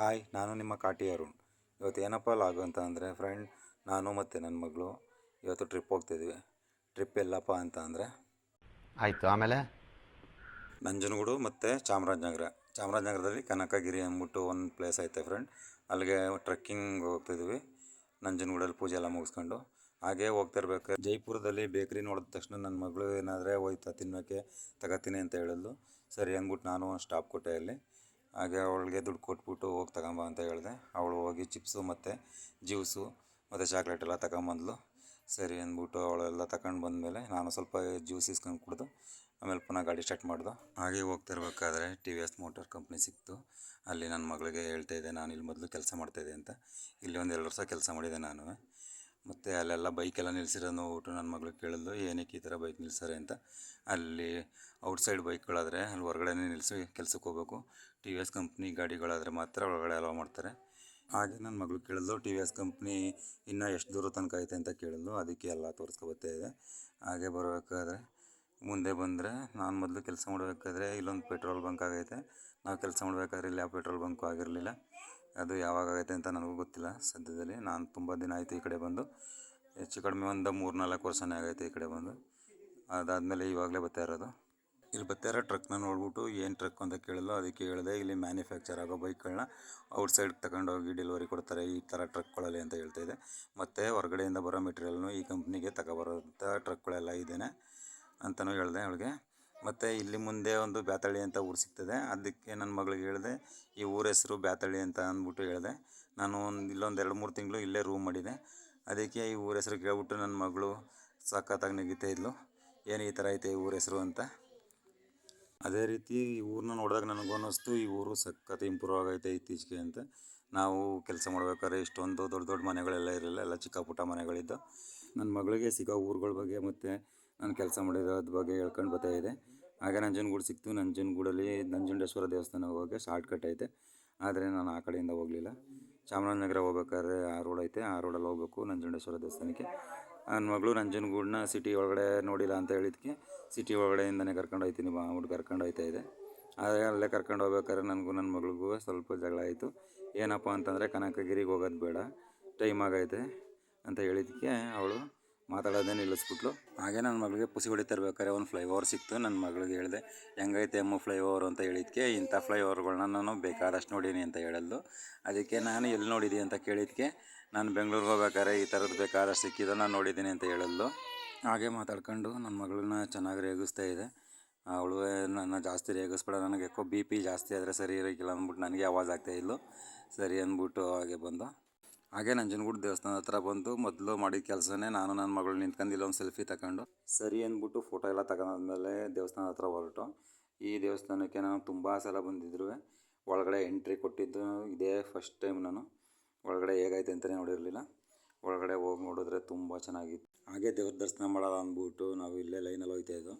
Hi ನಾನು ನಿಮ್ಮ ಕಾಟಿ ಅರುಣ್. ಇವತ್ತು ಏನಪ್ಪ ಲಾಗು ಅಂತ ಅಂದರೆ ಫ್ರೆಂಡ್ ನಾನು ಮತ್ತು ನನ್ನ ಮಗಳು ಇವತ್ತು ಟ್ರಿಪ್ ಹೋಗ್ತಿದ್ವಿ. ಟ್ರಿಪ್ ಎಲ್ಲಪ್ಪ ಅಂತ ಅಂದರೆ ಆಯಿತು ಆಮೇಲೆ? ನಂಜನಗೂಡು ಮತ್ತು ಚಾಮರಾಜನಗರ. ಚಾಮರಾಜನಗರದಲ್ಲಿ ಕನಕಗಿರಿ ಅಂದ್ಬಿಟ್ಟು ಒಂದು ಪ್ಲೇಸ್ ಐತೆ ಫ್ರೆಂಡ್ ಅಲ್ಲಿಗೆ ಟ್ರೆಕ್ಕಿಂಗ್ ಹೋಗ್ತಿದ್ವಿ. ನಂಜನಗೂಡಲ್ಲಿ ಪೂಜೆ ಎಲ್ಲ ಮುಗಿಸ್ಕೊಂಡು. ಹಾಗೆ ಹೋಗ್ತಿರ್ಬೇಕು ಜೈಪುರದಲ್ಲಿ ಬೇಕ್ರಿ ನೋಡಿದ ತಕ್ಷಣ ನನ್ನ ಮಗಳು ಏನಾದರೆ ಹೋಯ್ತಾ ತಿನ್ನೋಕ್ಕೆ ತಗೋತೀನಿ ಅಂತ ಹೇಳಿದ್ಲು. ಸರಿ ಅಂದ್ಬಿಟ್ಟು ನಾನು ಸ್ಟಾಪ್ ಕೊಟ್ಟೆ ಅಲ್ಲಿ. ಹಾಗೆ ಅವಳಿಗೆ ದುಡ್ಡು ಕೊಟ್ಬಿಟ್ಟು ಹೋಗಿ ತಗೊಂಬ ಅಂತ ಹೇಳಿದೆ. ಅವಳು ಹೋಗಿ ಚಿಪ್ಸು ಮತ್ತು ಜ್ಯೂಸು ಮತ್ತು ಚಾಕ್ಲೇಟ್ ಎಲ್ಲ ತಗೊಂಬಂದ್ಲು. ಸರಿ ಅಂದ್ಬಿಟ್ಟು ಅವಳೆಲ್ಲ ತಗೊಂಡು ಬಂದಮೇಲೆ ನಾನು ಸ್ವಲ್ಪ ಜ್ಯೂಸ್ ಇಸ್ಕೊಂಡು ಕುಡಿದು ಆಮೇಲೆ ಪುನಃ ಗಾಡಿ ಸ್ಟಾರ್ಟ್ ಮಾಡಿದೆ. ಹಾಗೆ ಹೋಗ್ತಿರ್ಬೇಕಾದ್ರೆ T V S motor company ಸಿಕ್ತು. ಅಲ್ಲಿ ನನ್ನ ಮಗಳಿಗೆ ಹೇಳ್ತಾ ಇದ್ದೆ, ನಾನು ಇಲ್ಲಿ ಮೊದಲು ಕೆಲಸ ಮಾಡ್ತಾಯಿದ್ದೆ ಅಂತ. ಇಲ್ಲಿ ಒಂದು ಎರಡು ವರ್ಷ ಕೆಲಸ ಮಾಡಿದೆ ನಾನು ಮತ್ತು ಅಲ್ಲೆಲ್ಲ ಬೈಕೆಲ್ಲ ನಿಲ್ಲಿಸಿರೋ ನೋಡ್ಬಿಟ್ಟು ನನ್ನ ಮಗಳು ಕೇಳಿದ್ಲು, ಏನಕ್ಕೆ ಈ ಥರ ಬೈಕ್ ನಿಲ್ಸಾರೆ ಅಂತ. ಅಲ್ಲಿ ಔಟ್ಸೈಡ್ ಬೈಕ್ಗಳಾದರೆ ಅಲ್ಲಿ ಹೊರಗಡೆನೇ ನಿಲ್ಲಿಸಿ ಕೆಲ್ಸಕ್ಕೆ ಹೋಗ್ಬೇಕು. ಟಿ ವಿ ಎಸ್ ಕಂಪ್ನಿ ಗಾಡಿಗಳಾದರೆ ಮಾತ್ರ ಒಳಗಡೆ ಅಲೋ ಮಾಡ್ತಾರೆ. ಹಾಗೆ ನನ್ನ ಮಗಳು ಕೇಳಿದ್ಲು ಟಿ ವಿ ಎಸ್ ಕಂಪ್ನಿ ಇನ್ನೂ ಎಷ್ಟು ದೂರ ತನಕ ಐತೆ ಅಂತ ಕೇಳಿದ್ಲು, ಅದಕ್ಕೆ ಎಲ್ಲ ತೋರಿಸ್ಕೊಬತ್ತಾ ಇದೆ. ಹಾಗೆ ಬರಬೇಕಾದ್ರೆ ಮುಂದೆ ಬಂದರೆ ನಾನು ಮೊದಲು ಕೆಲಸ ಮಾಡಬೇಕಾದ್ರೆ ಇಲ್ಲೊಂದು ಪೆಟ್ರೋಲ್ ಬಂಕ್ ಆಗೈತೆ. ನಾವು ಕೆಲಸ ಮಾಡಬೇಕಾದ್ರೆ ಇಲ್ಲಿ ಯಾವ ಪೆಟ್ರೋಲ್ ಬಂಕು ಆಗಿರಲಿಲ್ಲ. ಅದು ಯಾವಾಗ ಆಗೈತೆ ಅಂತ ನನಗೂ ಗೊತ್ತಿಲ್ಲ ಸದ್ಯದಲ್ಲಿ. ನಾನು ತುಂಬ ದಿನ ಆಯಿತು ಈ ಕಡೆ ಬಂದು. ಹೆಚ್ಚು ಕಡಿಮೆ ಒಂದು ಮೂರು ನಾಲ್ಕು ವರ್ಷನೇ ಆಗೈತೆ ಈ ಕಡೆ ಬಂದು. ಅದಾದಮೇಲೆ ಇವಾಗಲೇ ಬರ್ತಾ ಇರೋದು. ಇಲ್ಲಿ ಬರ್ತಾ ಇರೋ ಟ್ರಕ್ನ ನೋಡ್ಬಿಟ್ಟು ಏನು ಟ್ರಕ್ ಅಂತ ಕೇಳಿದ್ಲು, ಅದಕ್ಕೆ ಹೇಳಿದೆ ಇಲ್ಲಿ ಮ್ಯಾನುಫ್ಯಾಕ್ಚರ್ ಆಗೋ ಬೈಕ್ಗಳನ್ನ ಔಟ್ಸೈಡ್ ತಗೊಂಡೋಗಿ ಡೆಲಿವರಿ ಕೊಡ್ತಾರೆ ಈ ಥರ ಟ್ರಕ್ಗಳಲ್ಲಿ ಅಂತ ಹೇಳ್ತಾ ಇದೆ. ಮತ್ತು ಹೊರಗಡೆಯಿಂದ ಬರೋ ಮೆಟೀರಿಯಲ್ನು ಈ ಕಂಪ್ನಿಗೆ ತಗೊಬರೋಂಥ ಟ್ರಕ್ಗಳೆಲ್ಲ ಇದೇನೆ ಅಂತಲೂ ಹೇಳಿದೆ ಅವಳಿಗೆ. ಮತ್ತು ಇಲ್ಲಿ ಮುಂದೆ ಒಂದು ಬ್ಯಾತಳ್ಳಿ ಅಂತ ಊರು ಸಿಗ್ತದೆ. ಅದಕ್ಕೆ ನನ್ನ ಮಗಳಿಗೆ ಹೇಳಿದೆ, ಈ ಊರ ಹೆಸರು ಬ್ಯಾತಳ್ಳಿ ಅಂತ ಅಂದ್ಬಿಟ್ಟು ಹೇಳಿದೆ. ನಾನು ಒಂದು ಇಲ್ಲೊಂದು ಎರಡು ಮೂರು ತಿಂಗಳು ಇಲ್ಲೇ ರೂಮ್ ಮಾಡಿದೆ. ಅದಕ್ಕೆ ಈ ಊರ ಹೆಸರು ಕೇಳ್ಬಿಟ್ಟು ನನ್ನ ಮಗಳು ಸಖತ್ತಾಗಿ ನಗಿತಾ ಇದ್ಲು. ಏನು ಈ ಥರ ಐತೆ ಈ ಊರ ಹೆಸರು ಅಂತ. ಅದೇ ರೀತಿ ಈ ಊರನ್ನ ನೋಡಿದಾಗ ನನಗೂ ಅನ್ನಿಸ್ತು ಈ ಊರು ಸಖತ್ ಇಂಪ್ರೂವ್ ಆಗೈತೆ ಇತ್ತೀಚೆಗೆ ಅಂತ. ನಾವು ಕೆಲಸ ಮಾಡ್ಬೇಕಾದ್ರೆ ಇಷ್ಟೊಂದು ದೊಡ್ಡ ದೊಡ್ಡ ಮನೆಗಳೆಲ್ಲ ಇರಲಿಲ್ಲ, ಎಲ್ಲ ಚಿಕ್ಕ ಪುಟ್ಟ ಮನೆಗಳಿದ್ದು. ನನ್ನ ಮಗಳಿಗೆ ಸಿಗೋ ಊರುಗಳ ಬಗ್ಗೆ ಮತ್ತು ನಾನು ಕೆಲಸ ಮಾಡಿರೋದ್ರ ಬಗ್ಗೆ ಹೇಳ್ಕೊಂಡು ಬರ್ತಾ ಇದೆ ಹಾಗೆ ನಂಜನಗೂಡು ಸಿಕ್ತು. ನಂಜನಗೂಡಲ್ಲಿ ನಂಜುಂಡೇಶ್ವರ ದೇವಸ್ಥಾನ ಹೋಗೋಕ್ಕೆ ಶಾರ್ಟ್ ಕಟ್ ಐತೆ. ಆದರೆ ನಾನು ಆ ಕಡೆಯಿಂದ ಹೋಗಲಿಲ್ಲ. ಚಾಮರಾಜನಗರ ಹೋಗ್ಬೇಕಾದ್ರೆ ಆ ರೋಡ್ ಐತೆ. ಆ ರೋಡಲ್ಲಿ ಹೋಗ್ಬೇಕು ನಂಜುಂಡೇಶ್ವರ ದೇವಸ್ಥಾನಕ್ಕೆ. ನನ್ನ ಮಗಳು ನಂಜನಗೂಡನ್ನ ಸಿಟಿ ಒಳಗಡೆ ನೋಡಿಲ್ಲ ಅಂತ ಹೇಳಿದ್ಕೆ ಸಿಟಿ ಒಳಗಡೆಯಿಂದನೇ ಕರ್ಕೊಂಡು ಹೋಗ್ತೀನಿ ಬಾ ಅಂದ್ಬಿಟ್ಟು ಕರ್ಕೊಂಡು ಹೋಗ್ತಾ ಇದೆ ಆದರೆ ಅಲ್ಲೇ ಕರ್ಕೊಂಡು ಹೋಗ್ಬೇಕಾದ್ರೆ ನನಗೂ ನನ್ನ ಮಗಳಿಗೂ ಸ್ವಲ್ಪ ಜಗಳ ಆಯಿತು. ಏನಪ್ಪ ಅಂತಂದರೆ ಕನಕಗಿರಿಗೆ ಹೋಗೋದು ಬೇಡ. ಟೈಮ್ ಆಗೈತೆ ಅಂತ ಹೇಳಿದ್ದಕ್ಕೆ ಅವಳು ಮಾತಾಡೋದೇ ನಿಲ್ಲಿಸ್ಬಿಟ್ಲು. ಹಾಗೆ ನನ್ನ ಮಗಳಿಗೆ ಪುಸಿ ಹೊಡಿತಿರ್ಬೇಕಾದ್ರೆ ಒಂದು ಫ್ಲೈ ಓವರ್ ಸಿಕ್ತು. ನನ್ನ ಮಗಳಿಗೆ ಹೇಳಿದೆ, ಹೆಂಗೈತೆ ಫ್ಲೈ ಓವರ್ ಅಂತ ಹೇಳಿದ್ಕೆ? ಇಂಥ ಫ್ಲೈ ಓವರ್ಗಳನ್ನ ನಾನು ಬೇಕಾದಷ್ಟು ನೋಡೀನಿ ಅಂತ ಹೇಳಿದ್ಲು. ಅದಕ್ಕೆ ನಾನು ಎಲ್ಲಿ ನೋಡಿದ್ದೀನಿ ಅಂತ ಕೇಳಿದ್ಕೆ, ನಾನು ಬೆಂಗಳೂರಿಗೆ ಹೋಗ್ಬೇಕಾದ್ರೆ ಈ ಥರದ್ದು ಬೇಕಾದಷ್ಟು ಸಿಕ್ಕಿದ್ದು ನಾನು ನೋಡಿದ್ದೀನಿ ಅಂತ ಹೇಳಿದ್ಲು. ಹಾಗೆ ಮಾತಾಡ್ಕೊಂಡು ನನ್ನ ಮಗಳನ್ನ ಚೆನ್ನಾಗಿ ರೇಗಿಸ್ತಾ ಇದೆ. ಅವಳು ನನ್ನ ಜಾಸ್ತಿ ರೇಗಿಸ್ಬೇಡ, ನನಗೆ ಯಾಕೋ ಬಿ ಪಿ ಜಾಸ್ತಿ ಆದರೆ ಸರಿ ಇರೋಕ್ಕಿಲ್ಲ ಅಂದ್ಬಿಟ್ಟು ನನಗೆ ಆವಾಜ್ ಆಗ್ತಾಯಿಲ್ಲ ಸರಿ ಅಂದ್ಬಿಟ್ಟು ಹಾಗೆ ಬಂದು. ಹಾಗೆ ನಂಜನಗೂಡು ದೇವಸ್ಥಾನ ಹತ್ರ ಬಂದು ಮೊದಲು ಮಾಡಿದ ಕೆಲಸನೇ ನಾನು ನನ್ನ ಮಗಳು ನಿಂತ್ಕೊಂಡು ಇಲ್ಲೊಂದು ಸೆಲ್ಫಿ ತಗೊಂಡು. ಸರಿ ಅಂದ್ಬಿಟ್ಟು ಫೋಟೋ ಎಲ್ಲ ತಗೊಂಡಾದ್ಮೇಲೆ ದೇವಸ್ಥಾನ ಹತ್ರ ಹೊರಟು. ಈ ದೇವಸ್ಥಾನಕ್ಕೆ ನಾನು ತುಂಬ ಸಲ ಬಂದಿದ್ರು. ಒಳಗಡೆ ಎಂಟ್ರಿ ಕೊಟ್ಟಿದ್ದು ಇದೇ ಫಸ್ಟ್ ಟೈಮ್ ನಾನು. ಒಳಗಡೆ ಹೇಗೈತೆ ಅಂತಲೇ ನೋಡಿರಲಿಲ್ಲ. ಒಳಗಡೆ ಹೋಗಿ ನೋಡಿದ್ರೆ ತುಂಬ ಚೆನ್ನಾಗಿತ್ತು. ಹಾಗೆ ದೇವ್ರ ದರ್ಶನ ಮಾಡೋಲ್ಲ ಅಂದ್ಬಿಟ್ಟು ನಾವು ಇಲ್ಲೇ ಲೈನಲ್ಲಿ ಹೋಗ್ತಾಯಿದ್ದು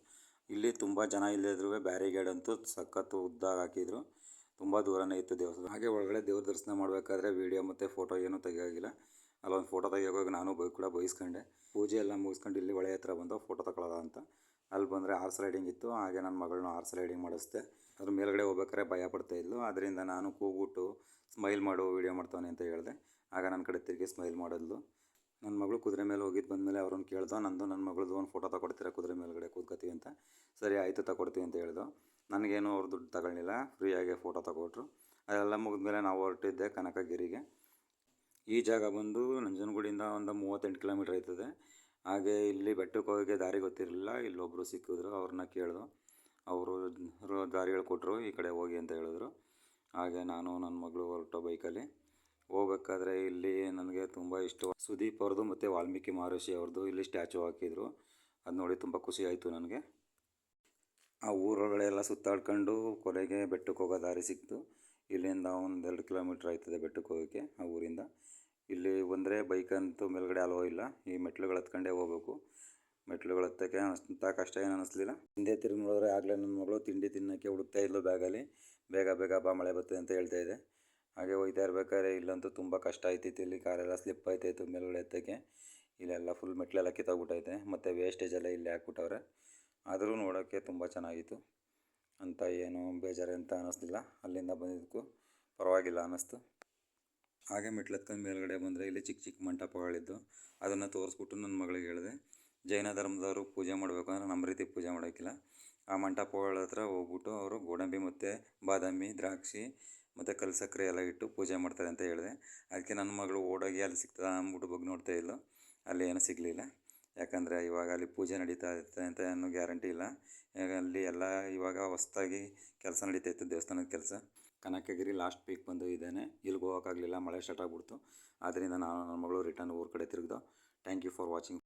ಇಲ್ಲಿ ತುಂಬ ಜನ ಇಲ್ಲದಿದ್ರು ಬ್ಯಾರಿಗೇಡ್ ಅಂತೂ ಸಖತ್ತು ಉದ್ದಾಗ ಹಾಕಿದ್ರು. ತುಂಬ ದೂರನೇ ಇತ್ತು ದೇವಸ್ಥಾನ. ಹಾಗೆ ಒಳಗಡೆ ದೇವ್ರ ದರ್ಶನ ಮಾಡಬೇಕಾದ್ರೆ ವೀಡಿಯೋ ಮತ್ತು ಫೋಟೋ ಏನೂ ತೆಗಿಯೋಗಿಲ್ಲ. ಅಲ್ಲೊಂದು ಫೋಟೋ ತೆಗಿಯೋವಾಗ ನಾನು ಬೈ, ಕೂಡ ಬಯಸ್ಕೊಂಡೆ ಪೂಜೆ ಎಲ್ಲ ಮುಗಿಸ್ಕೊಂಡು ಇಲ್ಲಿ ಒಳೆ ಹತ್ರ ಬಂದು ಫೋಟೋ ತಗೊಳ್ಳೋದ ಅಂತ. ಅಲ್ಲಿ ಬಂದರೆ ಆರ್ಸ್ ರೈಡಿಂಗ್ ಇತ್ತು. ಹಾಗೆ ನನ್ನ ಮಗಳನ್ನ ಆರ್ಸ್ ರೈಡಿಂಗ್ ಮಾಡಿಸ್ದೆ. ಅದ್ರ ಮೇಲ್ಗಡೆ ಹೋಗ್ಬೇಕಾದ್ರೆ ಭಯ ಪಡ್ತಾಯಿದ್ಲು ಅದರಿಂದ ನಾನು ಕೂಗ್ಬಿಟ್ಟು ಸ್ಮೈಲ್ ಮಾಡು ವೀಡಿಯೋ ಮಾಡ್ತಾನೆ ಅಂತ ಹೇಳಿದೆ. ಆಗ ನನ್ನ ಕಡೆ ತಿರುಗಿ ಸ್ಮೈಲ್ ಮಾಡಿದ್ಲು. ನನ್ನ ಮಗಳು ಕುದುರೆ ಮೇಲೆ ಹೋಗಿದ್ದು ಬಂದಮೇಲೆ ಅವ್ರನ್ನ ಕೇಳ್ದೋ ನಂದು ನನ್ನ ಮಗಳದ್ದು ಒಂದು ಫೋಟೋ ತಗೊಡ್ತೀರಾ ಕುದುರೆ ಮೇಲ್ಗಡೆ ಕೂತ್ಕೋತೀವಿ ಅಂತ. ಸರಿ, ಆಯಿತು ತಗೊಡ್ತೀವಿ ಅಂತ ಹೇಳ್ದು. ನನಗೇನು ಅವ್ರು ದುಡ್ಡು ತಗೊಳ್ಳಿಲ್ಲ, ಫ್ರೀಯಾಗೆ ಫೋಟೋ ತಗೊಟ್ರು. ಅದೆಲ್ಲ ಮುಗಿದ್ಮೇಲೆ ನಾವು ಹೊರಟಿದ್ದೆ ಕನಕಗಿರಿಗೆ. ಈ ಜಾಗ ಬಂದು ನಂಜನಗೂಡಿಂದ ಒಂದು ಮೂವತ್ತೆಂಟು ಕಿಲೋಮೀಟ್ರ್ ಆಯ್ತದೆ ಹಾಗೆ ಇಲ್ಲಿ ಬೆಟ್ಟಕ್ಕೆ ಹೋಗೋಕ್ಕೆ ದಾರಿ ಗೊತ್ತಿರಲಿಲ್ಲ. ಇಲ್ಲೊಬ್ಬರು ಸಿಕ್ಕಿದ್ರು, ಅವ್ರನ್ನ ಕೇಳಿದ್ರು. ಅವರು ದಾರಿ ಹೇಳ್ಕೊಟ್ರು ಈ ಕಡೆ ಹೋಗಿ ಅಂತ ಹೇಳಿದ್ರು. ಹಾಗೆ ನಾನು ನನ್ನ ಮಗಳು ಹೊರಟೋ ಬೈಕಲ್ಲಿ. ಹೋಗ್ಬೇಕಾದ್ರೆ ಇಲ್ಲಿ ನನಗೆ ತುಂಬ ಇಷ್ಟ. ಸುದೀಪ್ ಅವ್ರದ್ದು ಮತ್ತು ವಾಲ್ಮೀಕಿ ಮಹರ್ಷಿ ಅವ್ರದ್ದು ಇಲ್ಲಿ ಸ್ಟ್ಯಾಚು ಹಾಕಿದ್ರು. ಅದು ನೋಡಿ ತುಂಬ ಖುಷಿ ಆಯಿತು ನನಗೆ. ಆ ಊರುಗಳೆಲ್ಲ ಸುತ್ತಾಡ್ಕೊಂಡು ಕೊನೆಗೆ ಬೆಟ್ಟಕ್ಕೆ ಹೋಗೋ ದಾರಿ ಸಿಕ್ತು. ಇಲ್ಲಿಂದ ಒಂದು ಎರಡು ಕಿಲೋಮೀಟ್ರ್ ಆಯ್ತದೆ ಬೆಟ್ಟಕ್ಕೆ ಹೋಗೋಕ್ಕೆ ಆ ಊರಿಂದ. ಇಲ್ಲಿ ಬಂದರೆ ಬೈಕಂತೂ ಮೇಲ್ಗಡೆ ಅಲೋ ಇಲ್ಲ. ಈ ಮೆಟ್ಲುಗಳು ಹತ್ಕೊಂಡೇ ಹೋಗ್ಬೇಕು. ಮೆಟ್ಲುಗಳು ಹತ್ತಕ್ಕೆ ಅಂತ ಕಷ್ಟ ಏನು ಅನ್ನಿಸ್ಲಿಲ್ಲ ಹಿಂದೆ ತಿರುಗಿ ನೋಡಿದ್ರೆ ಆಗಲೇ ನನ್ನ ಮಗಳು ತಿಂಡಿ ತಿನ್ನೋಕ್ಕೆ ಹುಡುಕ್ತಾ ಇದ್ಲು ಬ್ಯಾಗಲ್ಲಿ. ಬೇಗ ಬೇಗ ಬಾ ಮಳೆ ಬರ್ತದೆ ಅಂತ ಹೇಳ್ತಾ ಇದೆ. ಹಾಗೆ ಹೋಗ್ತಾ ಇರ್ಬೇಕಾದ್ರೆ ಇಲ್ಲಂತೂ ತುಂಬ ಕಷ್ಟ ಆಯ್ತಿತ್ತು. ಇಲ್ಲಿ ಕಾರೆಲ್ಲ ಸ್ಲಿಪ್ ಆಯ್ತಾಯಿತ್ತು ಮೇಲ್ಗಡೆ ಹತ್ತಕ್ಕೆ. ಇಲ್ಲೆಲ್ಲ ಫುಲ್ ಮೆಟ್ಲೆಲ್ಲ ಕಿತ್ತೋಗ್ಬಿಟ್ಟೈತೆ. ಮತ್ತು ವೇಸ್ಟೇಜ್ ಎಲ್ಲ ಇಲ್ಲಿ ಹಾಕ್ಬಿಟ್ಟವ್ರೆ. ಆದರೂ ನೋಡೋಕ್ಕೆ ತುಂಬ ಚೆನ್ನಾಗಿತ್ತು. ಅಂತ ಏನು ಬೇಜಾರು ಅಂತ ಅನ್ನಿಸ್ಲಿಲ್ಲ. ಅಲ್ಲಿಂದ ಬಂದಿದ್ದಕ್ಕೂ ಪರವಾಗಿಲ್ಲ ಅನ್ನಿಸ್ತು. ಹಾಗೆ ಮೆಟ್ಲತ್ಕೊಂಡು ಮೇಲ್ಗಡೆ ಬಂದರೆ ಇಲ್ಲಿ ಚಿಕ್ಕ ಚಿಕ್ಕ ಮಂಟಪಗಳಿದ್ದು ಅದನ್ನು ತೋರಿಸ್ಬಿಟ್ಟು ನನ್ನ ಮಗಳಿಗೆ ಹೇಳಿದೆ. ಜೈನ ಧರ್ಮದವರು ಪೂಜೆ ಮಾಡಬೇಕು ಅಂದರೆ ನಮ್ಮ ರೀತಿ ಪೂಜೆ ಮಾಡೋಕ್ಕಿಲ್ಲ. ಆ ಮಂಟಪಗಳ ಹತ್ರ ಹೋಗ್ಬಿಟ್ಟು ಅವರು ಗೋಡಂಬಿ ಮತ್ತು ಬಾದಾಮಿ, ದ್ರಾಕ್ಷಿ ಮತ್ತು ಕಲ್ಲು ಸಕ್ಕರೆ ಎಲ್ಲ ಇಟ್ಟು ಪೂಜೆ ಮಾಡ್ತಾರೆ ಅಂತ ಹೇಳಿದೆ. ಅದಕ್ಕೆ ನನ್ನ ಮಗಳು ಓಡೋಗಿ ಅಲ್ಲಿ ಸಿಗ್ತದ ಅಂದ್ಬಿಟ್ಟು ಬಗ್ಗೆ ನೋಡ್ತಾ ಇಲ್ಲೋ ಅಲ್ಲಿ ಏನೂ ಸಿಗಲಿಲ್ಲ. ಯಾಕಂದರೆ ಇವಾಗ ಅಲ್ಲಿ ಪೂಜೆ ನಡೀತಾ ಇರುತ್ತೆ ಅಂತ ಏನು ಗ್ಯಾರಂಟಿ ಇಲ್ಲ. ಈಗ ಅಲ್ಲಿ ಎಲ್ಲ ಇವಾಗ ಹೊಸ್ದಾಗಿ ಕೆಲಸ ನಡೀತಾ ಇತ್ತು ದೇವಸ್ಥಾನದ ಕೆಲಸ. ಕನಕಗಿರಿ ಲಾಸ್ಟ್ ಪೀಕ್ ಬಂದು ಇದ್ದೇನೆ ಇಲ್ಲಿಗೆ ಹೋಗೋಕ್ಕಾಗಲಿಲ್ಲ, ಮಳೆ ಸ್ಟಾರ್ಟ್ ಆಗಿಬಿಡ್ತು. ಆದ್ದರಿಂದ ನಾನು ನನ್ನ ಮಗಳು ರಿಟರ್ನ್ ಊರ ಕಡೆ ತಿರುಗ್ದು. Thank you for watching